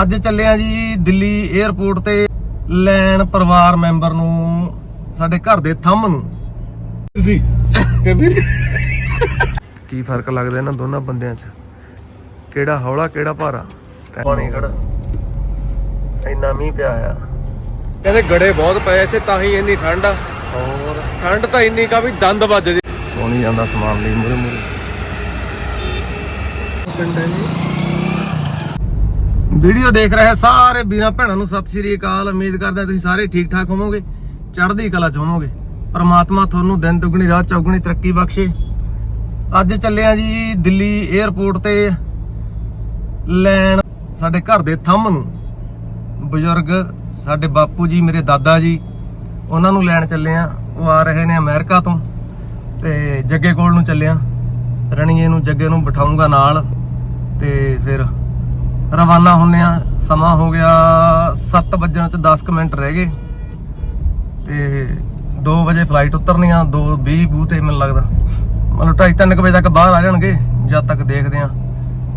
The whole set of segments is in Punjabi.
ਅੱਜ ਚੱਲੇ ਆ ਜੀ ਦਿੱਲੀ 에ਅਰਪੋਰਟ ਤੇ ਲੈਣ ਪਰਿਵਾਰ ਮੈਂਬਰ ਨੂੰ ਸਾਡੇ ਘਰ ਦੇ ਥੰਮ ਨੂੰ। ਜੀ। ਕਬੀਰ ਕੀ ਫ਼ਰਕ ਲੱਗਦਾ ਇਹਨਾਂ ਦੋਨਾਂ ਬੰਦਿਆਂ 'ਚ? ਕਿਹੜਾ ਹੌਲਾ ਕਿਹੜਾ ਭਾਰਾ? ਪਾਣੀ ਖੜਾ। ਇੰਨਾ ਮੀਂਹ ਪਿਆ ਆ। ਕਹਿੰਦੇ ਗੜੇ ਬਹੁਤ ਪਏ ਇੱਥੇ ਤਾਂ ਹੀ ਇੰਨੀ ਠੰਡ ਆ। ਹੋਰ। ਠੰਡ ਤਾਂ ਇੰਨੀ ਕਾ ਵੀ ਦੰਦ ਵੱਜਦੇ ਸੋਣੀ ਜਾਂਦਾ ਸਮਾਨ ਲਈ ਮੂਰੇ ਮੂਰੇ ਵੀਡੀਓ ਦੇਖ ਰਹੇ ਸਾਰੇ ਵੀਰਾਂ ਭੈਣਾਂ ਨੂੰ ਸਤਿ ਸ਼੍ਰੀ ਅਕਾਲ। ਉਮੀਦ ਕਰਦੇ ਹਾਂ ਤੁਸੀਂ ਸਾਰੇ ਠੀਕ ਠਾਕ ਹੋਵੋਗੇ, ਚੜ੍ਹਦੀ ਕਲਾ ਚ ਹੋਵੋਗੇ। ਪਰਮਾਤਮਾ ਤੁਹਾਨੂੰ ਦਿਨ ਦੁਗਣੀ, ਰਾਤ ਚੌਗਣੀ ਤਰੱਕੀ ਬਖਸ਼ੇ। ਅੱਜ ਚੱਲੇ ਆ ਜੀ ਦਿੱਲੀ 에ਅਰਪੋਰਟ ਤੇ ਲੈਣ ਸਾਡੇ ਘਰ ਦੇ ਥੰਮ ਨੂੰ। ਬਜ਼ੁਰਗ ਸਾਡੇ ਬਾਪੂ ਜੀ, ਮੇਰੇ ਦਾਦਾ ਜੀ, ਉਹਨਾਂ ਨੂੰ ਲੈਣ ਚੱਲੇ ਆ। ਉਹ ਆ ਰਹੇ ਨੇ ਅਮਰੀਕਾ ਤੋਂ ਤੇ ਜੱਗੇ ਕੋਲ ਨੂੰ ਚੱਲਿਆ ਰਣੀਏ ਨੂੰ, ਜੱਗੇ ਨੂੰ ਬਿਠਾਉਂਗਾ ਨਾਲ ਤੇ ਫਿਰ ਰਵਾਨਾ ਹੁੰਨੇ ਆ। ਸਮਾਂ ਹੋ ਗਿਆ 7 ਵਜਣ ਚ 10 ਕੁ ਮਿੰਟ ਰਹਿ ਗਏ। ਤੇ 2 ਵਜੇ ਫਲਾਈਟ ਉਤਰਨੀ ਆ 2:20 ਬੂ ਤੇ ਮੈਨੂੰ ਲੱਗਦਾ। ਮਤਲਬ 2:30 ਵਜੇ ਤੱਕ ਬਾਹਰ ਆ ਜਾਣਗੇ, ਜਦ ਤੱਕ ਦੇਖਦੇ ਆ।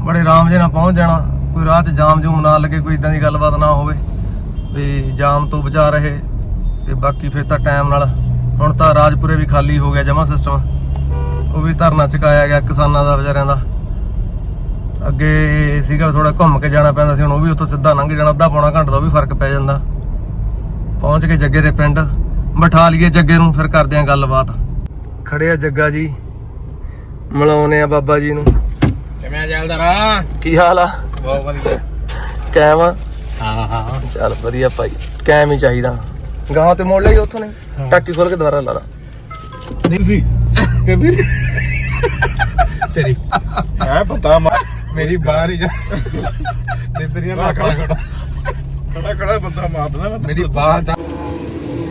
ਬੜੇ ਆਰਾਮ ਜੇ ਨਾਲ ਪਹੁੰਚ ਜਾਣਾ, ਕੋਈ ਰਾਹ 'ਚ ਜਾਮ ਜੂਮ ਨਾ ਲੱਗੇ, ਕੋਈ ਇਦਾਂ ਦੀ ਗੱਲਬਾਤ ਨਾ ਹੋਵੇ। ਵੀ ਜਾਮ ਤੋਂ ਬਚਾ ਰਹੇ, ਤੇ ਬਾਕੀ ਫਿਰ ਤਾਂ ਟਾਈਮ ਨਾਲ। ਹੁਣ ਤਾਂ ਰਾਜਪੁਰੇ ਵੀ ਖਾਲੀ ਹੋ ਗਿਆ ਜਮਾ ਸਿਸਟਮ ਉਹ ਵੀ ਧਰਨਾ ਚੁਕਾਇਆ ਗਿਆ ਕਿਸਾਨਾਂ ਦਾ, ਵਿਚਾਰਿਆਂ ਦਾ। ਅੱਗੇ ਸੀਗਾ ਥੋੜਾ ਘੁੰਮ ਕੇ ਜਾਣਾ ਪੈਂਦਾ ਸੀ ਹੁਣ ਉਹ ਵੀ ਉੱਥੋਂ ਸਿੱਧਾ ਲੰਘ ਜਾਣਾ ਅੱਧਾ ਪੌਣਾ ਘੰਟਾ ਦਾ ਉਹ ਵੀ ਫ਼ਰਕ ਪੈ ਜਾਂਦਾ। ਪਹੁੰਚ ਕੇ ਜੱਗੇ ਦੇ ਪਿੰਡ ਬਿਠਾ ਲਈਏ ਜੱਗੇ ਨੂੰ ਫਿਰ ਕਰਦੇ ਆਂ ਗੱਲਬਾਤ। ਖੜੇ ਆ ਜੱਗਾ ਜੀ ਮਿਲਾਉਨੇ ਆ ਬਾਬਾ ਜੀ ਨੂੰ। ਕਿਵੇਂ ਚੱਲਦਾ ਰਾ ਕੀ ਹਾਲ ਆ? ਬਹੁਤ ਵਧੀਆ। ਕੈਮ ਆ? ਹਾਂ ਹਾਂ। ਚੱਲ ਵਧੀਆ ਭਾਈ ਕੈਮ ਹੀ ਚਾਹੀਦਾ। ਗਾਹਾਂ ਤੇ ਮੋੜ ਲਈ ਉੱਥੋਂ ਨਹੀਂ ਟਾਕੀ ਖੋਲ ਕੇ ਦੁਬਾਰਾ ਲਾ ਲਾ। ਨਹੀਂ ਜੀ। ਕਬੀਰ ਤੇਰੀ। ਹੈ ਪਤਾ ਮਾ ਮੇਰੀ ਬਾਹਰ ਹੀ ਜਾ ਤੇ ਤੇਰੀਆਂ ਨਾ ਖੜਾ ਖੜਾ। ਖੜਾ ਖੜਾ ਬੰਦਾ ਮਾਰਦਾ ਮੇਰੀ ਬਾਹ ਜਾ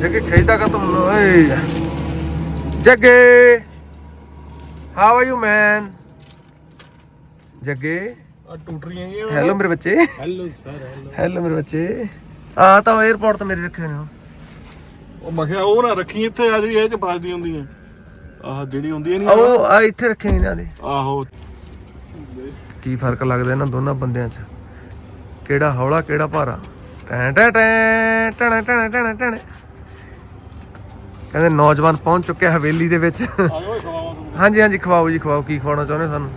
ਜੱਗੇ ਖੇਜਦਾ ਕਾ ਤੁਮ ਓਏ। ਜੱਗੇ। ਹਾਊ ਆਰ ਯੂ ਮੈਨ ਜੱਗੇ। ਆ ਟੁੱਟ ਰਹੀਆਂ ਇਹ ਹੈਲੋ ਮੇਰੇ ਬੱਚੇ। ਹੈਲੋ ਸਰ ਹੈਲੋ ਹੈਲੋ ਮੇਰੇ ਬੱਚੇ। ਆ ਤਾਂ 에어ਪੋਰਟ ਤੇ ਮੇਰੇ ਰੱਖੇ ਨੇ। ਉਹ ਮੈਂ ਕਿਹਾ ਉਹ ਨਾ ਰੱਖੀ ਇੱਥੇ ਆ ਜਿਹੜੀ ਇਹ ਚ ਫਸਦੀ ਹੁੰਦੀ ਹੈ ਆਹ ਜਿਹੜੀ ਹੁੰਦੀ ਨਹੀਂ ਉਹ ਆ ਇੱਥੇ ਰੱਖੇ ਨੇ ਇਹਨਾਂ ਦੇ। ਆਹੋ। ਕੀ ਫ਼ਰਕ ਲੱਗਦਾ ਇਹਨਾਂ ਦੋਨਾਂ ਬੰਦਿਆਂ 'ਚ? ਕਿਹੜਾ ਹੌਲਾ, ਕਿਹੜਾ ਭਾਰਾ? ਟੈਂ ਟੈਂ ਟੈਂ ਟਣ ਟਣ ਟਣ ਟਣ ਕਹਿੰਦੇ ਨੌਜਵਾਨ ਪਹੁੰਚ ਚੁੱਕਿਆ ਹਵੇਲੀ ਦੇ ਵਿੱਚ। ਹਾਂਜੀ ਹਾਂਜੀ, ਖਵਾਓ ਜੀ, ਖਵਾਓ। ਕੀ ਖਵਾਉਣਾ ਚਾਹੁੰਦੇ ਸਾਨੂੰ?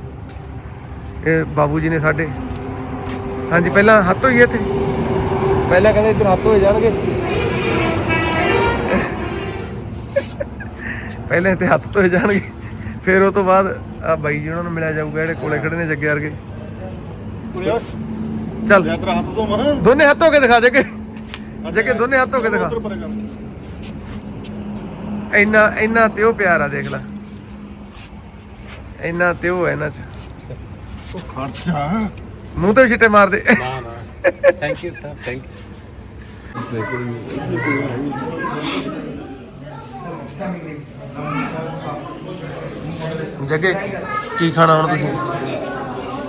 ਇਹ ਬਾਬੂ ਜੀ ਨੇ ਸਾਡੇ। ਹਾਂਜੀ, ਪਹਿਲਾਂ ਹੱਥ ਹੋਈ ਇੱਥੇ। ਪਹਿਲਾਂ ਕਹਿੰਦੇ ਇੱਧਰ ਹੱਥ ਹੋਏ ਜਾਣਗੇ। ਪਹਿਲਾਂ ਇੱਥੇ ਹੱਥ ਧੋਏ ਜਾਣਗੇ। ਫਿਰ ਉਹ ਤੋਂ ਬਾਅਦ ਆ ਬਾਈ ਜੀ ਉਹਨਾਂ ਨੂੰ ਮਿਲਿਆ ਜਾਊਗਾ ਜਿਹੜੇ ਕੋਲੇ ਖੜੇ ਨੇ ਜੱਗੇ ਵਰਗੇ। ਚੱਲ। ਯਾਤਰਾ ਹੱਥ ਤੋਂ ਮਹਾਂ ਦੋਨੇ ਹੱਥ ਹੋ ਕੇ ਦਿਖਾ ਜੱਗੇ। ਜੱਗੇ ਦੋਨੇ ਹੱਥ ਹੋ ਕੇ ਦਿਖਾ। ਇੰਨਾ ਇੰਨਾ ਤੇ ਉਹ ਪਿਆਰ ਆ ਦੇਖ ਲੈ। ਇੰਨਾ ਤੇ ਉਹ ਹੈ ਇਹਨਾਂ ਚ। ਉਹ ਖਰਚਾ ਮੂੰਹ ਤੇ ਛਿੱਟੇ ਮਾਰਦੇ ਨਾ ਨਾ। ਥੈਂਕ ਯੂ ਸਰ ਥੈਂਕ ਜੱਗੇ ਕੀ ਖਾਣਾ ਹੁਣ ਤੁਸੀਂ?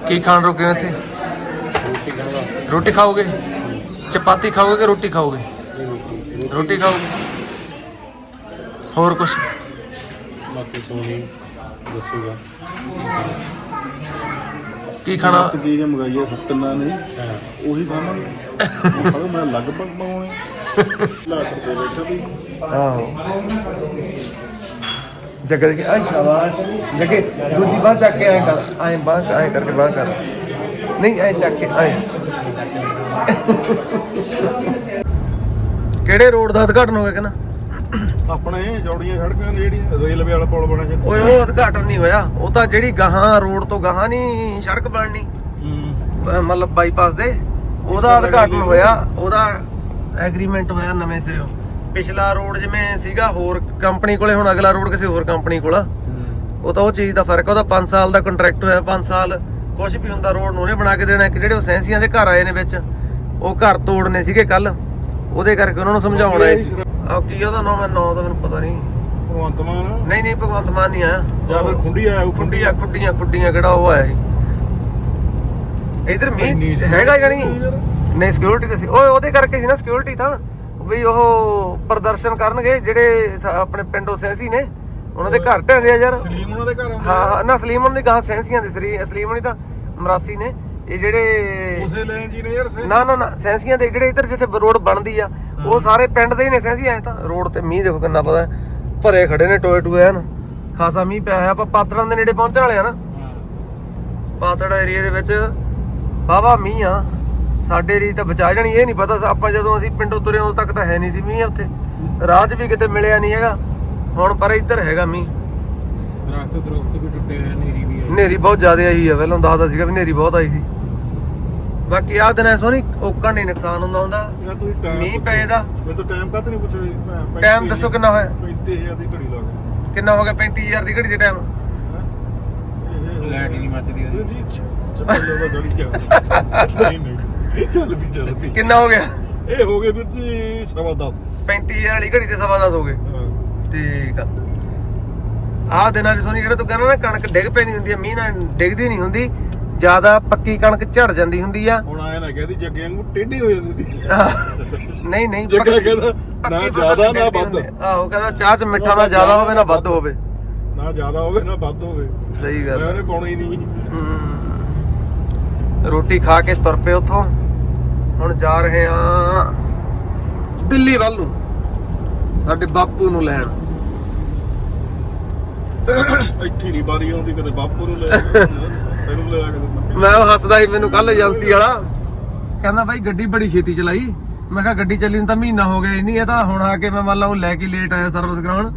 ਕੀ ਖਾਣ ਰੁਕੇ ਹੋ ਇੱਥੇ? ਰੋਟੀ ਖਾਓਗੇ? ਚਪਾਤੀ ਖਾਓਗੇ ਕਿ ਰੋਟੀ ਖਾਓਗੇ? ਰੋਟੀ ਖਾਓਗੇ? ਹੋਰ ਕੁਝ ਬਾਕੀ ਸੋਨੀ ਦੱਸੂਗਾ। ਕੀ ਖਾਣਾ? ਕੀ ਜੇ ਮੰਗਾਈਏ ਸੱਤਨਾ ਨੇ ਉਹੀ ਖਾਵਾਂਗੇ ਮੈਂ ਲਗਭਗ ਮੰਗਾਉਣੇ ਲਾ ਕੇ ਬੈਠਾ ਵੀ। ਆਹੋ। ਜੱਗੇ ਦੇ ਆ ਸ਼ਾਬਾਸ਼। ਜੱਗੇ ਦੂਜੀ ਬਾਹ ਚੱਕ ਕੇ ਐ ਕਰ। ਐ ਬਾਹ ਐ ਕਰਕੇ ਬਾਹ ਕਰ। ਨਹੀਂ ਐ ਚੱਕ ਕੇ ਐ ਕਿਹੜੇ ਰੋਡ ਦਾ ਉਦਘਾਟਨ ਹੋਇਆ ਕਿ ਨਾ ਆਪਣੇ ਜੋੜੀਆਂ ਸੜਕਾਂ ਨੇ ਜਿਹੜੀਆਂ ਰੇਲਵੇ ਵਾਲਾ ਪੁਲ ਬਣਿਆ ਜਿੱਥੇ ਓਏ ਉਹ ਉਦਘਾਟਨ ਨਹੀਂ ਹੋਇਆ। ਉਹ ਤਾਂ ਜਿਹੜੀ ਗਾਹਾਂ ਰੋਡ ਤੋਂ ਗਾਹਾਂ ਨਹੀਂ ਸੜਕ ਬਣਨੀ। ਬ- ਮਤਲਬ ਬਾਈਪਾਸ ਦੇ। ਉਹਦਾ ਉਦਘਾਟਨ ਹੋਇਆ। ਉਹਦਾ ਐਗਰੀਮੈਂਟ ਹੋਇਆ ਨਵੇਂ ਸਿਰੋਂ ਪਿਛਲਾ ਰੋਡ ਜਿਵੇਂ ਸੀਗਾ ਹੋਰ ਕੰਪਨੀ ਕੋਲੇ ਹੁਣ ਅਗਲਾ ਰੋਡ ਕਿਸੇ ਹੋਰ ਕੰਪਨੀ ਕੋਲ ਆ। ਉਹ ਤਾਂ ਉਹ ਚੀਜ਼ ਦਾ ਫ਼ਰਕ ਆ ਉਹਦਾ 5 ਸਾਲ ਦਾ ਕੰਟਰੈਕਟ ਹੋਇਆ 5 ਸਾਲ ਕੁਝ ਵੀ ਹੁੰਦਾ ਰੋਡ ਨੂੰ ਉਹਨੇ ਬਣਾ ਕੇ ਦੇਣਾ ਇੱਕ ਜਿਹੜੇ ਉਹ ਸੈਂਸੀਆਂ ਦੇ ਘਰ ਆਏ ਨੇ ਵਿੱਚ ਉਹ ਘਰ ਤੋੜਨੇ ਸੀਗੇ ਕੱਲ ਉਹਦੇ ਕਰਕੇ ਉਹਨਾਂ ਨੂੰ ਸਮਝਾਉਣਾ ਸੀ ਆ ਕੀ ਉਹਦਾ ਨਾਮ ਹੈ? ਨਾਮ ਤਾਂ ਮੈਨੂੰ ਪਤਾ ਨਹੀਂ। ਭਗਵੰਤ ਮਾਨ? ਨਹੀਂ ਨਹੀਂ ਭਗਵੰਤ ਮਾਨ ਨਹੀਂ ਆਇਆ ਜਾਂ ਫਿਰ ਖੁੰਡੀ ਆਇਆ ਉਹ ਖੁੱਡੀਆਂ ਖੁੱਡੀਆਂ ਖੁੱਡੀਆਂ ਕਿਹੜਾ ਉਹ ਆਇਆ ਸੀ? ਇਧਰ ਮੀਂਹ ਹੈਗਾ ਜਾਨੀ ਨਹੀਂ। ਸਿਕਿਉਰਿਟੀ ਤੇ ਸੀ। ਓਏ ਉਹਦੇ ਕਰਕੇ ਸੀ ਨਾ ਸਿਕਿਉਰਿਟੀ ਤਾਂ। ਵੀ ਉਹ ਪ੍ਰਦਰਸ਼ਨ ਕਰਨਗੇ ਜਿਹੜੇ ਸ- ਆਪਣੇ ਪਿੰਡੋਂ ਸੈਂਸੀ ਨੇ। ਉਹਨਾਂ ਦੇ ਘਰ ਢਹਿੰਦੇ ਆ ਯਾਰ। ਸਲੀਮ ਉਹਨਾਂ ਦੇ ਘਰ ਆਉਂਦਾ ਹਾਂ ਹਾਂ। ਨਾ ਸਲੀਮ ਉਹਨਾਂ ਦੀ ਗਾਂ ਸੈਂਸੀਆਂ ਦੇ ਸਰੀ ਸਲੀਮ ਨਹੀਂ ਤਾਂ ਮਰਾਸੀ ਨੇ। ਇਹ ਜਿਹੜੇ ਉਸੇ ਲੈਣ ਜੀ ਨੇ ਯਾਰ ਸੇ ਨਾ ਨਾ ਨਾ। ਸੈਂਸੀਆਂ ਦੇ ਜਿਹੜੇ ਇੱਧਰ ਜਿੱਥੇ ਰੋਡ ਬਣਦੀ ਆ ਉਹ ਸਾਰੇ ਪਿੰਡ ਦੇ ਹੀ ਨੇ ਸੈਂਸੀਆਂ ਐ ਤਾਂ ਰੋਡ ਤੇ ਮੀਂਹ ਦੇਖੋ ਕਿੰਨਾ ਪਤਾ। ਭਰੇ ਖੜੇ ਨੇ ਟੋਏ ਟੋਏ ਹਨ ਖਾਸਾ ਮੀਂਹ ਪਿਆ ਹੋਇਆ ਆਪਾਂ ਪਾਤੜਾਂ ਦੇ ਨੇੜੇ ਪਹੁੰਚਣ ਵਾਲੇ ਆ ਨਾ। ਪਾਤੜ ਏਰੀਆ ਦੇ ਵਿੱਚ ਵਾਹਵਾ ਮੀਂਹ ਆ। ਸਾਡੇ ਏਰੀਆ ਤਾਂ ਬਚਾ ਜਾਣੀ ਇਹ ਨਹੀਂ ਪਤਾ ਆਪਾਂ ਜਦੋਂ ਅਸੀਂ ਪਿੰਡੋਂ ਤੁਰੇ ਉਦੋਂ ਤੱਕ ਤਾਂ ਹੈ ਨਹੀਂ ਸੀ ਮੀਂਹ ਉੱਥੇ। ਰਾਹ 'ਚ ਵੀ ਕਿਤੇ ਮਿਲਿਆ ਨਹੀਂ ਹੈਗਾ। ਹੁਣ ਪਰ ਇੱਧਰ ਹੈਗਾ ਮੀਂਹ। ਦਰਖਤ ਦਰਖਤ ਵੀ ਟੁੱਟੇ ਹੋਏ ਨੇਰੀ ਵੀ ਆਈ। ਹਨੇਰੀ ਬਹੁਤ ਜ਼ਿਆਦਾ ਆਈ ਆ ਪਹਿਲਾਂ ਦੱਸਦਾ ਸੀਗਾ ਵੀ ਹਨੇਰੀ ਬਹੁਤ ਆਈ ਸੀ। ਬਾਕੀ ਆਹ ਦਿਨਾਂ ਸੋਨੀ ਓਕਣ ਨਹੀਂ ਨੁਕਸਾਨ ਹੁੰਦਾ ਹੁੰਦਾ। ਮੀਂਹ ਪਏ ਦਾ। ਮੈਂ ਤਾਂ ਟਾਈਮ ਨਹੀਂ ਪੁੱਛਿਆ ਦੱਸੋ ਕਿੰਨਾ ਹੋਇਆ? 35000 ਦੀ ਘੜੀ ਲਾ ਕੇ ਕਿੰਨਾ ਹੋ ਗਿਆ? 35000 ਦੀ ਘੜੀ ਦੇ ਟਾਈਮ ਲਾਈਟ ਹੀ ਨਹੀਂ ਮੱਚਦੀ ਉਹਦੀ। ਜੀ ਚੱਲ ਨਹੀਂ ਨਹੀਂ। ਚੱਲ ਵੀ ਚੱਲ ਵੀ। ਕਿੰਨਾ ਹੋ ਗਿਆ? ਇਹ ਹੋ ਗਏ ਵੀਰ ਜੀ ਸਵਾ 10 35000 ਵਾਲੀ ਘੜੀ ਤੇ ਸਵਾ ਦਸ ਹੋ ਗਏ। ਠੀਕ ਆ। ਆਹ ਦਿਨਾਂ 'ਚ ਸੋਨੀ ਜਿਹੜਾ ਤੂੰ ਕਹਿੰਦਾ ਨਾ ਕਣਕ ਡਿੱਗ ਪੈਂਦੀ ਹੁੰਦੀ ਆ ਮੀਂਹ ਨਾਲ ਡਿੱਗਦੀ ਨਹੀਂ ਹੁੰਦੀ ਜ਼ਿਆਦਾ ਪੱਕੀ ਕਣਕ ਝੜ ਜਾਂਦੀ ਹੁੰਦੀ ਆ। ਹੁਣ ਆਇਆ ਨਾ ਕਹਦੀ ਜੱਗੇ ਨੂੰ ਟੇਢੀ ਹੋ ਜਾਂਦੀ ਨਹੀਂ ਨਹੀਂ ਜੱਗਾ ਕਹਿੰਦਾ ਨਾ ਜ਼ਿਆਦਾ ਨਾ ਵੱਧ। ਆਹੋ ਕਹਿੰਦਾ ਚਾਹ 'ਚ ਮਿੱਠਾ ਨਾ ਜ਼ਿਆਦਾ ਹੋਵੇ ਨਾ ਵੱਧ ਹੋਵੇ। ਨਾ ਜ਼ਿਆਦਾ ਹੋਵੇ ਨਾ ਵੱਧ ਹੋਵੇ। ਸਹੀ ਗੱਲ ਮੈਂ ਆ। ਉਹਨੇ ਪਾਉਣਾ ਹੀ ਨਹੀਂ। ਹਮ। ਰੋਟੀ ਖਾ ਕੇ ਤੁਰ ਪਏ ਉੱਥੋਂ। ਹੁਣ ਜਾ ਰਹੇ ਆ ਦਿੱਲੀ ਵੱਲ ਨੂੰ ਸਾਡੇ ਬਾਪੂ ਨੂੰ ਲੈਣ। ਇੱਥੇ ਨਹੀਂ ਬਾਰੀ ਆਉਂਦੀ ਕਦੇ ਬਾਪੂ ਨੂੰ ਲੈ ਤੈਨੂੰ ਲੈ ਕੇ ਮੈਂ ਹੱਸਦਾ ਸੀ ਮੈਨੂੰ ਕੱਲ ਏਜੰਸੀ ਵਾਲਾ। ਕਹਿੰਦਾ ਬਾਈ ਗੱਡੀ ਬੜੀ ਛੇਤੀ ਚਲਾਈ। ਮੈਂ ਕਿਹਾ ਗੱਡੀ ਚੱਲੀ ਨੂੰ ਤਾਂ ਮਹੀਨਾ ਹੋ ਗਿਆ ਹੀ ਨਹੀਂ ਇਹ ਤਾਂ ਹੁਣ ਆ ਕੇ ਮੈਂ ਮੰਨ ਲਾ ਉਹ ਲੈ ਕੇ ਲੇਟ ਆਇਆ ਸਰਵਿਸ ਕਰਾਉਣ।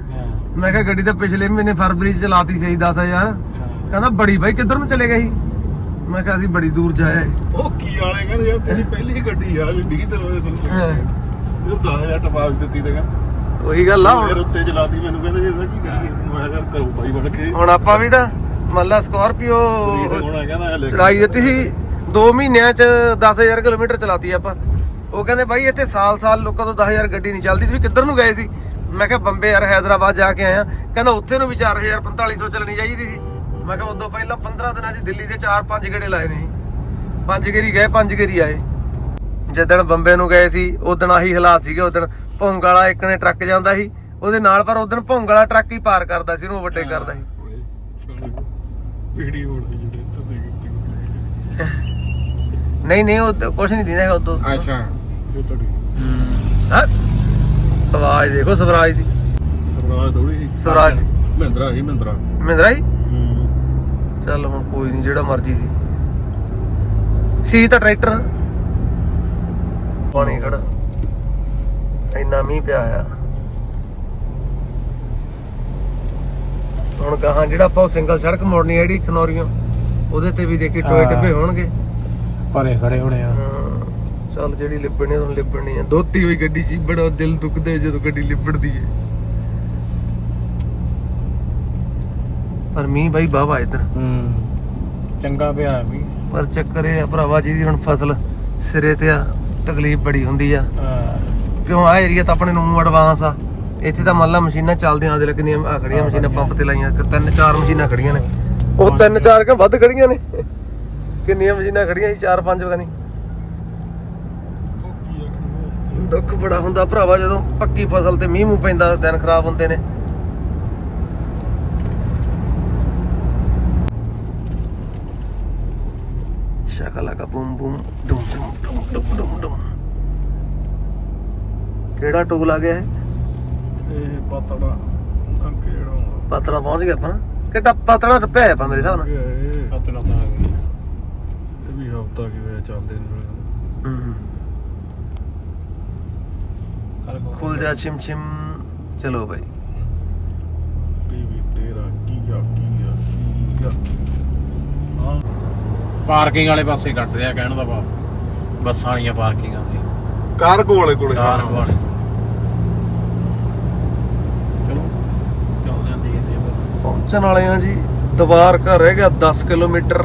ਮੈਂ ਕਿਹਾ ਗੱਡੀ ਤਾਂ ਪਿਛਲੇ ਮਹੀਨੇ ਫਰਵਰੀ ਚ ਚਲਾਤੀ ਸੀ 10000 ਕਹਿੰਦਾ ਬੜੀ ਬਾਈ ਕਿੱਧਰ ਨੂੰ ਚਲੇ ਗਈ ਮੈਂ ਕਿਹਾ ਅਸੀਂ ਬੜੀ ਦੂਰ ਜਾਏ ਉਹ ਕੀ ਵਾਲੇ ਕਹਿੰਦੇ ਯਾਰ ਤੇਰੀ ਪਹਿਲੀ ਗੱਡੀ ਆ ਜੀ 20 ਦਿਨ ਹੋਏ ਤੈਨੂੰ ਇਹ 10000 ਟਪਾ ਦਿੱਤੀ ਤੇ ਉਹੀ ਗੱਲ ਆ ਹੁਣ। ਉੱਤੇ ਚਲਾਤੀ ਮੈਨੂੰ ਕਹਿੰਦੇ ਇਹਦਾ ਕੀ ਕਰੀਏ? ਮੈਂ ਯਾਰ ਕਰੋ ਬਾਈ ਬਣ ਕੇ। ਹੁਣ ਆਪਾਂ ਵੀ ਤਾਂ ਮੰਨ ਲਾ ਸਕਾਰਪੀਓ ਕਹਿੰਦਾ ਚਲਾਈ ਦਿੱਤੀ ਸੀ। 2 ਮਹੀਨਿਆਂ ਚ 10000 ਕਿਲੋਮੀਟਰ ਚਲਾਤੀ ਆਪਾਂ। ਉਹ ਕਹਿੰਦੇ ਬਾਈ ਇੱਥੇ ਸਾਲ-ਸਾਲ ਲੋਕਾਂ ਤੋਂ 10000 ਗੱਡੀ ਨਹੀਂ ਚੱਲਦੀ। ਤੁਸੀਂ ਕਿੱਧਰ ਨੂੰ ਗਏ ਸੀ? ਮੈਂ ਕਿਹਾ ਬੰਬੇ ਯਾਰ ਹੈਦਰਾਬਾਦ ਜਾ ਕੇ ਆਇਆ। ਕਹਿੰਦਾ ਉੱਥੇ ਨੂੰ ਵੀ 4000 4500 ਚੱਲਣੀ ਚਾਹੀਦੀ ਸੀ। ਮੈਂ ਕਿਹਾ ਉਦੋਂ ਪਹਿਲਾਂ 15 ਦਿਨਾਂ 'ਚ ਦਿੱਲੀ ਦੇ 4-5 ਗੇੜੇ ਲਾਏ ਨੇ। ਪੰਜ ਗੇਰੀ ਗਏ ਪੰਜ ਗੇਰੀ ਆਏ। ਜਿੱਦਣ ਬੰਬੇ ਨੂੰ ਗਏ ਸੀ ਉਦੋਂ ਆਹੀ ਹਾਲਾਤ ਸੀਗੇ। ਉਦੋਂ ਭੌਂਗ ਵਾਲਾ ਇੱਕ ਨੇ ਟਰੱਕ ਜਾਂਦਾ ਸੀ ਉਹਦੇ ਨਾਲ ਪਰ ਉਦੋਂ ਭੌਂਗ ਵਾਲਾ ਟਰੱਕ ਹੀ ਪਾਰ ਕਰਦਾ ਸੀ ਉਹਨੂੰ ਓਵਰਟੇਕ ਕਰਦਾ ਸੀ। ਨਹੀਂ ਨਹੀਂ ਉਹ ਕੁਛ ਨਹੀਂ ਦਿੰਦਾ ਹੈਗਾ ਉਦੋਂ। ਅੱਛਾ ਇਹ ਤੁਹਾਡੀ ਹਾਂ। ਆਵਾਜ਼ ਦੇਖੋ ਸਵਰਾਜ ਦੀ। ਸਵਰਾਜ ਥੋੜੀ ਸਵਰਾਜ। ਮਹਿੰਦਰਾ ਸੀ ਮਹਿੰਦਰਾ। ਮਹਿੰਦਰਾ ਜੀ? ਚੱਲ ਹੁਣ ਕੋਈ ਨਹੀਂ ਜਿਹੜਾ ਮਰਜ਼ੀ ਸੀ ਸੀ ਤਾਂ ਟਰੈਕਟਰ। ਪਾਣੀ ਖੜਾ। ਇੰਨਾ ਮੀਂਹ ਪਿਆ ਆ। ਹੁਣ ਕਹਾਂ ਜਿਹੜਾ ਆਪਾਂ ਉਹ ਸਿੰਗਲ ਸੜਕ ਮੋੜਨੀ ਹੈ ਜਿਹੜੀ ਖਨੌਰੀਆਂ ਉਹਦੇ ਤੇ ਵੀ ਦੇਖੀ ਟੋਏ। ਟਿੱਬੇ ਹੋਣਗੇ। ਭਰੇ ਖੜੇ ਹੋਣੇ ਆ। ਚੱਲ ਜਿਹੜੀ ਲਿਬੜਨੀ ਉਹ ਲਿਬੜਨੀ ਆ। ਦੋਤੀ ਹੋਈ ਗੱਡੀ ਸੀ ਬੜਾ ਦਿਲ ਦੁਖਦਾ ਜਦੋਂ ਗੱਡੀ ਲਿਬੜਦੀ ਹੈ ਪਰ ਮੀਂਹ ਬਾਈ ਬਾਵਾ ਇੱਧਰ। ਹੂੰ। ਚੰਗਾ ਪਿਆ ਵੀ ਪਰ ਚੱਕਰ ਇਹ ਆ ਭਰਾਵਾ ਜੀ ਦੀ ਹੁਣ ਫਸਲ ਸਿਰੇ ਤੇ ਆ ਤਕਲੀਫ ਬੜੀ ਹੁੰਦੀ ਆ। ਕਿਉਂ ਆ ਏਰੀਆ ਤਾਂ ਆਪਣੇ ਨੂੰ ਐਡਵਾਂਸ ਆ। ਇੱਥੇ ਤਾਂ ਮੰਨ ਲਾ ਮਸ਼ੀਨਾਂ ਚੱਲਦੀਆਂ ਉਹਦੇ ਕਿੰਨੀਆਂ ਆ ਖੜੀਆਂ ਮਸ਼ੀਨਾਂ ਪੰਪ ਤੇ ਲਾਈਆਂ ਤਿੰਨ ਚਾਰ ਮਸ਼ੀਨਾਂ ਖੜੀਆਂ ਨੇ। ਉਹ ਤਿੰਨ ਚਾਰ ਕਿ ਵੱਧ ਖੜੀਆਂ ਨੇ? ਕਿੰਨੀਆਂ ਮਸ਼ੀਨਾਂ ਖੜੀਆਂ ਸੀ ਚਾਰ ਪੰਜ ਪਤਾ ਨਹੀਂ ਦੁੱਖ ਬੜਾ ਹੁੰਦਾ ਭਰਾਵਾ ਜਦੋਂ ਪੱਕੀ ਫਸਲ ਤੇ ਮੀਂਹ ਮੂੰਹ ਪੈਂਦਾ ਦਿਨ ਖਰਾਬ ਹੁੰਦੇ ਨੇ। ਸ਼ਕਲਾ ਕਾ boom boom doom doom doom doom doom doom. ਕਿਹੜਾ ਟੂਲ ਆ ਗਿਆ ਹੈ ਇਹ ਪਤੜਾ ਅੰਕ ਜਿਹੜਾ ਪਾਤੜਾ ਪਹੁੰਚ ਗਿਆ ਆਪਾਂ ਕਿੱਡਾ ਪਾਤੜਾ ਟੱਪਿਆ ਹੈ ਆਪਾਂ ਮੇਰੇ ਹਿਸਾਬ ਨਾਲ। ਪਤਲਾ ਤਾਂ ਆ ਗਿਆ। ਇਹ ਵੀ ਹਫਤਾ ਕੀ ਹੋਇਆ ਚੱਲਦੇ ਨੂੰ ਹੂੰ ਖੁੱਲ ਜਾ ਛਿਮ ਛਿਮ ਚਲੋ ਭਾਈ ਟੀਵੀ ਤੇਰਾ ਕੀ ਆ ਕੀ ਆ ਕੀ ਆ ਹਾਂ ਪਾਰਕਿੰਗ ਵਾਲੇ ਪਾਸੇ ਕੱਟ ਰਿਹਾ ਕਹਿਣ ਦਾ ਭਾਵ। ਬੱਸਾਂ ਵਾਲੀਆਂ ਪਾਰਕਿੰਗਾਂ ਦੇ। ਕਾਰਗੋ ਵਾਲੇ ਕੋਲੇ। ਕਾਰ ਵਾਲੇ। ਚਲੋ ਚੱਲਦੇ ਆਂ ਦੇਖਦੇ ਆਂ। ਪਹੁੰਚਣ ਵਾਲੇ ਆ ਜੀ ਦਵਾਰ ਘਰ ਰਹਿ ਗਿਆ 10 ਕਿਲੋਮੀਟਰ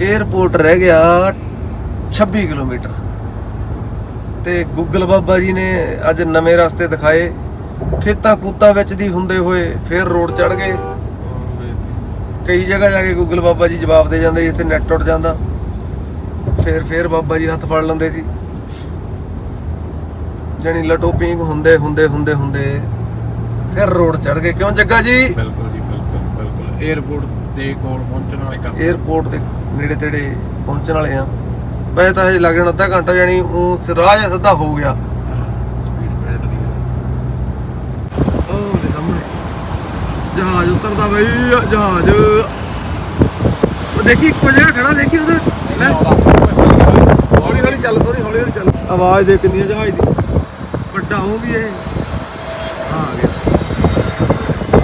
에어ਪੋਰਟ ਰਹਿ ਗਿਆ 26 ਕਿਲੋਮੀਟਰ। ਤੇ ਗੂਗਲ ਬਾਬਾ ਜੀ ਨੇ ਅੱਜ ਨਵੇਂ ਰਸਤੇ ਦਿਖਾਏ। ਖੇਤਾਂ ਕੂਤਾਂ ਵਿੱਚ ਦੀ ਹੁੰਦੇ ਹੋਏ ਫਿਰ ਰੋਡ ਚੜ ਗਏ। ਕਈ ਜਗ੍ਹਾ ਜਾ ਕੇ ਗੂਗਲ ਬਾਬਾ ਜੀ ਜਵਾਬ ਦੇ ਜਾਂਦੇ ਇੱਥੇ ਨੈਟ ਟੁੱਟ ਜਾਂਦਾ। ਫੇਰ ਫੇਰ ਬਾਬਾ ਜੀ ਹੱਥ ਫੜ ਲੈਂਦੇ ਸੀ। ਜਣੀ ਲਟੋਪਿੰਗ ਹੁੰਦੇ ਹੁੰਦੇ ਹੁੰਦੇ ਹੁੰਦੇ ਫਿਰ ਰੋਡ ਚੜ ਗਏ। ਕਿਉਂ ਜੱਗਾ ਜੀ? ਬਿਲਕੁਲ ਜੀ ਬਿਲਕੁਲ ਬਿਲਕੁਲ। 에어ਪੋਰਟ ਦੇ ਕੋਲ ਪਹੁੰਚਣ ਵਾਲੇ ਕੰਮ। 에어ਪੋਰਟ ਦੇ ਨੇੜੇ ਤੇੜੇ ਪਹੁੰਚਣ ਵਾਲੇ ਆ। ਵੈਸੇ ਤਾਂ ਹਜੇ ਲੱਗਣ ਅੱਧਾ ਘੰਟਾ ਜਾਨੀ ਉਹ ਸਿਰਾਜ ਸਿੱਧਾ ਹੋ ਗਿਆ। ਜਹਾਜ਼ ਉਤਰਦਾ ਬਈ, ਜਹਾਜ਼। ਉਹ ਦੇਖੀ, ਇੱਕੋ ਜਗ੍ਹਾ ਖੜਾ, ਦੇਖੀ ਉਧਰ। ਲੈ ਹੌਲੀ ਹੌਲੀ ਚੱਲ ਸੋਰੀ ਹੌਲੀ ਹੌਲੀ ਚੱਲ। ਆਵਾਜ਼ ਦੇ ਕਿੰਨੀ ਆ ਜਹਾਜ਼ ਦੀ। ਵੱਡਾ ਹੋ ਵੀ ਇਹ। ਆ ਗਿਆ।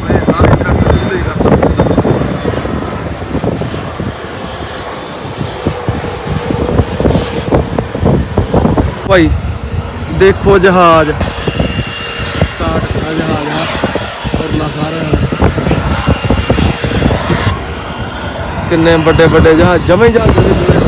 ਮੈਂ ਸਾਰੇ ਟਰੱਕ ਉੱਤੇ ਹੀ ਕਰਤਾ ਭਾਈ, ਦੇਖੋ ਜਹਾਜ਼। ਸਟਾਰਟ ਕਰਾ ਜਹਾਜ਼ ਆ ਔਰ ਲਾ ਸਾਰਾ। ਕਿੰਨੇ ਵੱਡੇ ਵੱਡੇ ਜਹਾਜ਼, ਜਮੇ ਜਹਾਜ਼ ਦੇ ਜੁੜੇ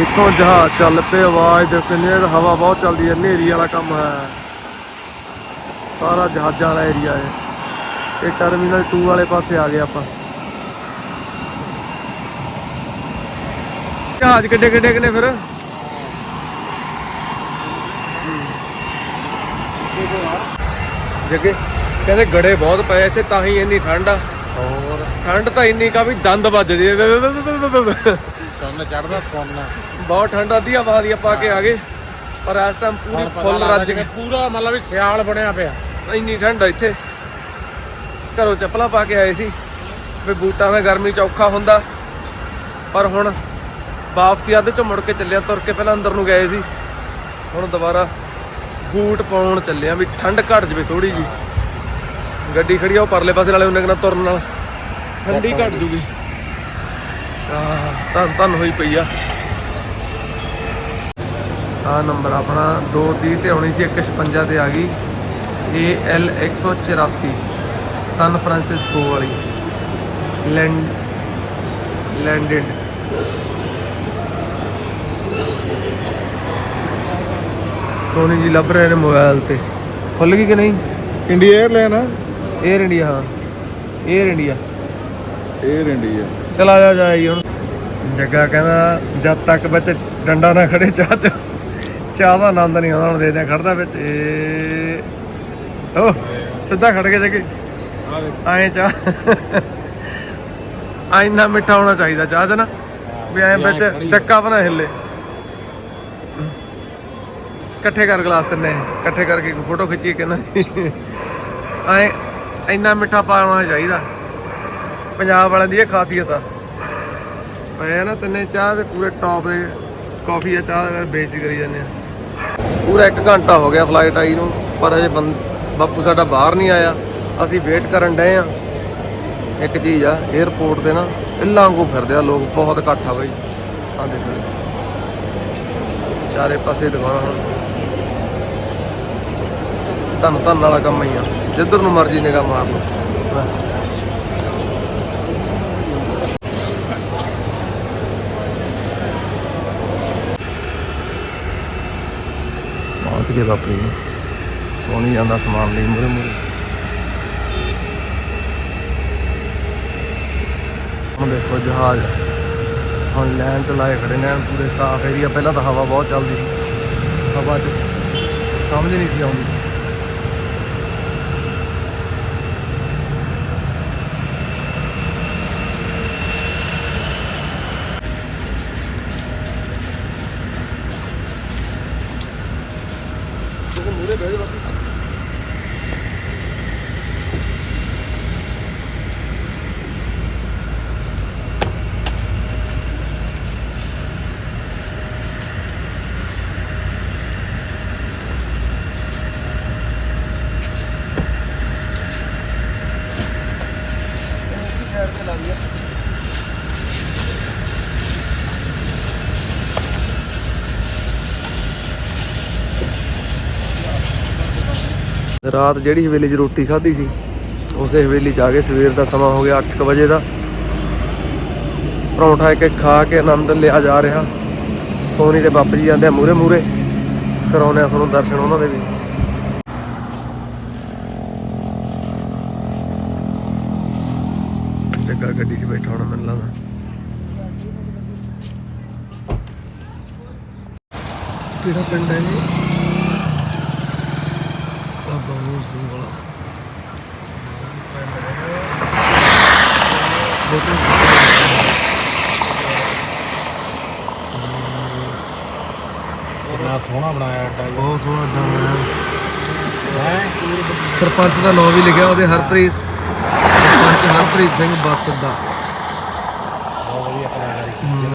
ਇੱਥੋਂ ਜਹਾਜ਼ ਚੱਲ ਪਏ, ਆਵਾਜ਼ ਦੇ ਕਿੰਨੇ ਹਵਾ ਬਹੁਤ ਚੱਲਦੀ ਹੈ, ਹਨੇਰੀ ਵਾਲਾ ਕੰਮ ਹੈ। ਸਾਰਾ ਜਹਾਜ਼ਾਂ ਵਾਲਾ ਏਰੀਆ ਹੈ। ਇਹ ਟਰਮੀਨਲ 2 ਵਾਲੇ ਪਾਸੇ ਆ ਗਏ ਆਪਾਂ। ਜਹਾਜ਼ ਕਿੱਡੇ ਕਿੱਡੇ ਕਿਨੇ ਫਿਰ? ਜੱਗੇ ਕਹਿੰਦੇ ਗੜੇ ਬਹੁਤ ਪਏ ਇੱਥੇ ਤਾਂ ਹੀ ਇੰਨੀ ਠੰਡ ਆ। ਹੋਰ? ਠੰਡ ਤਾਂ ਇੰਨੀ ਕਾ ਵੀ ਦੰਦ ਵੱਜਦੇ। ਸੁੰਨ ਚੜਦਾ ਸੁੰਨ। ਬਹੁਤ ਠੰਡ ਆਦੀ ਹਵਾ ਦੀ ਪਾ ਕੇ ਆ ਗਏ। ਪਰ ਇਸ ਟਾਈਮ ਪੂਰੀ ਫੁੱਲ ਰੱਜ ਜਿਵੇਂ ਪੂਰਾ ਮਤਲਬ ਵੀ ਸਿਆਲ ਬਣਿਆ ਪਿਆ। ਇੰਨੀ ਠੰਡ ਆ ਇੱਥੇ। ਘਰੋਂ ਚੱਪਲਾਂ ਪਾ ਕੇ ਆਏ ਸੀ ਵੀ ਬੂਟਾਂ ਨਾਲ ਗਰਮੀ ਚ ਔਖਾ ਹੁੰਦਾ। ਪਰ ਹੁਣ ਵਾਪਸੀ ਅੱਧ ਚੋਂ ਮੁੜ ਕੇ ਚੱਲਿਆ ਤੁਰ ਕੇ ਪਹਿਲਾਂ ਅੰਦਰ ਨੂੰ ਗਏ ਸੀ। ਹੁਣ ਦੁਬਾਰਾ ਬੂਟ ਪਾਉਣ ਚੱਲਿਆ ਵੀ ਠੰਡ ਘਟ ਜਵੇ ਥੋੜੀ ਜੀ। ਗੱਡੀ ਖੜੀ ਆ, ਉਹ ਪਰਲੇ ਪਾਸੇ ਨਾਲੇ ਉਹਨੇ ਕਿਹਾ ਤੁਰਨ ਨਾਲ। ਠੰਡੀ ਘਟ ਜੂਗੀ। ਤਾਂ ਤਾਂ ਹੋਈ ਪਈ ਆ। ਆ ਨੰਬਰ ਆਪਣਾ 230 ਤੇ ਆਉਣੀ ਸੀ 156 ਤੇ ਆ ਗਈ। AL 184 ਸਨ ਫਰਾਂਸਿਸਕੋ ਵਾਲੀ। Land landed. ਸੋਨੀ ਜੀ ਲੱਭ ਰਹੇ ਨੇ ਮੋਬਾਈਲ ਤੇ। ਖੁੱਲ ਗਈ ਕਿ ਨਹੀਂ? ਇੰਡੀਆ 에ਅਰਲਾਈਨ ਆ। 에ਅਰ ਇੰਡੀਆ ਹਾਂ। 에ਅਰ ਇੰਡੀਆ 에ਅਰ ਇੰਡੀਆ ਚਲ ਆ ਜਾ ਜਾ ਜੀ ਹੁਣ। ਜੱਗਾ ਕਹਿੰਦਾ ਜਦ ਤੱਕ ਵਿੱਚ ਡੰਡਾ ਨਾ ਖੜੇ ਚਾਹ ਚ ਚਾਹ ਦਾ ਆਨੰਦ ਨਹੀਂ ਆਉਂਦਾ ਹੁਣ ਦੇਖਦੇ ਆ ਖੜਦਾ ਵਿੱਚ। ਏ ਓ ਸਿੱਧਾ ਖੜ ਕੇ ਜੱਗੇ। ਆਏ ਚਾਹ। ਆਇਨਾ ਮਿੱਠਾ ਹੋਣਾ ਚਾਹੀਦਾ ਚਾਹ ਚ ਨਾ। ਵੀ ਐਂ ਵਿੱਚ ਡੱਕਾ ਬਣਾ ਹਿੱਲੇ। ਇਕੱਠੇ ਕਰ ਗਲਾਸ ਤਿੰਨੇ ਇਕੱਠੇ ਕਰਕੇ ਫੋਟੋ ਖਿੱਚੀਏ ਕਹਿੰਦਾ ਐ ਇੰਨਾ ਮਿੱਠਾ ਪਾਉਣਾ ਚਾਹੀਦਾ। ਪੰਜਾਬ ਵਾਲਿਆਂ ਦੀ ਇਹ ਖਾਸੀਅਤ ਆ। ਐ ਨਾ ਤਿੰਨੇ ਚਾਹ ਦੇ ਪੂਰੇ ਟੌਪ ਦੇ ਕਾਫੀ ਆ ਚਾਹ ਦੇ ਬੇਇੱਜ਼ਤੀ ਕਰੀ ਜਾਂਦੇ ਆ। ਪੂਰਾ 1 ਘੰਟਾ ਹੋ ਗਿਆ ਫਲਾਈਟ ਆਈ ਨੂੰ, ਪਰ ਅਜੇ ਬੰ- ਬਾਪੂ ਸਾਡਾ ਬਾਹਰ ਨਹੀਂ ਆਇਆ। ਅਸੀਂ ਵੇਟ ਕਰਨ ਡਏ ਆ। ਇੱਕ ਚੀਜ਼ ਆ 에어ਪੋਰਟ ਤੇ ਨਾ ਇੱਲਾਂ ਵਾਂਗੂ ਫਿਰਦੇ ਆ ਲੋਕ, ਬਹੁਤ ਇਕੱਠ ਆ ਬਈ। ਆ ਦੇਖੋ ਚਾਰੇ ਪਾਸੇ ਦੁਕਾਨਾਂ ਹਨ ਧੰਨ ਧੰਨ ਵਾਲਾ ਕੰਮ ਹੀ ਆ। ਜਿੱਧਰ ਨੂੰ ਮਰਜ਼ੀ ਨਿਗਾਹ ਮਾਰ ਲਓ। ਪਹੁੰਚ ਗਏ ਬਾਪੂ ਸੋਹਣੀ ਜਾਂਦਾ ਸਮਾਨ ਲਈ ਮੂਰੇ ਮੂਰੇ ਹੁਣ ਦੇਖੋ ਜਹਾਜ਼। ਹੁਣ ਲੈਣ ਚ ਲਾਏ ਖੜੇ ਨੇ, ਪੂਰੇ ਸਾਫ਼ ਏਰੀਆ ਪਹਿਲਾਂ ਤਾਂ ਹਵਾ ਬਹੁਤ ਚੱਲਦੀ ਸੀ। ਹਵਾ ਚ ਸਮਝ ਨਹੀਂ ਸੀ ਆਉਂਦੀ। ਮੂਰੇ ਬਹਿ ਜਾ ਬਾਪੂ ਰਾਤ ਜਿਹੜੀ ਹਵੇਲੀ 'ਚ ਰੋਟੀ ਖਾਧੀ ਸੀ, ਉਸੇ ਹਵੇਲੀ 'ਚ ਆ ਗਏ, ਸਵੇਰ ਦਾ ਸਮਾਂ ਹੋ ਗਿਆ 8:00 ਵਜੇ ਦਾ। ਪਰੌਂਠਾ ਇੱਕ ਖਾ ਕੇ ਆਨੰਦ ਲਿਆ ਜਾ ਰਿਹਾ। ਸੋਨੀ ਦੇ ਬਾਪੂ ਜੀ ਜਾਂਦੇ ਆ ਮੂਰੇ ਮੂਰੇ ਕਰਾਉਨੇ ਆ ਤੁਹਾਨੂੰ ਦਰਸ਼ਨ ਉਹਨਾਂ ਦੇ ਵੀ। ਜੱਗਾ ਗੱਡੀ 'ਚ ਬੈਠਾ ਹੋਣਾ ਮੈਨੂੰ ਲੱਗਦਾ। ਕਿਹੜਾ ਪਿੰਡ ਹੈ ਜੀ ਸੋਹਣਾ ਬਣਾਇਆ ਅੱਡਾ ਜੀ। ਸੋਹਣਾ ਅੱਡਾ ਬਣਾਇਆ। ਹੈ? ਸਰਪੰਚ ਦਾ ਨਾਮ ਵੀ ਲਿਖਿਆ ਉਹਦੇ ਹਰਪ੍ਰੀਤ ਸਰਪੰਚ ਹਰਪ੍ਰੀਤ ਸਿੰਘ ਬੱਸ ਅੱਡਾ। ਬਹੁਤ ਵਧੀਆ ਕਲਾਕਾਰੀ ਕੀਤੀ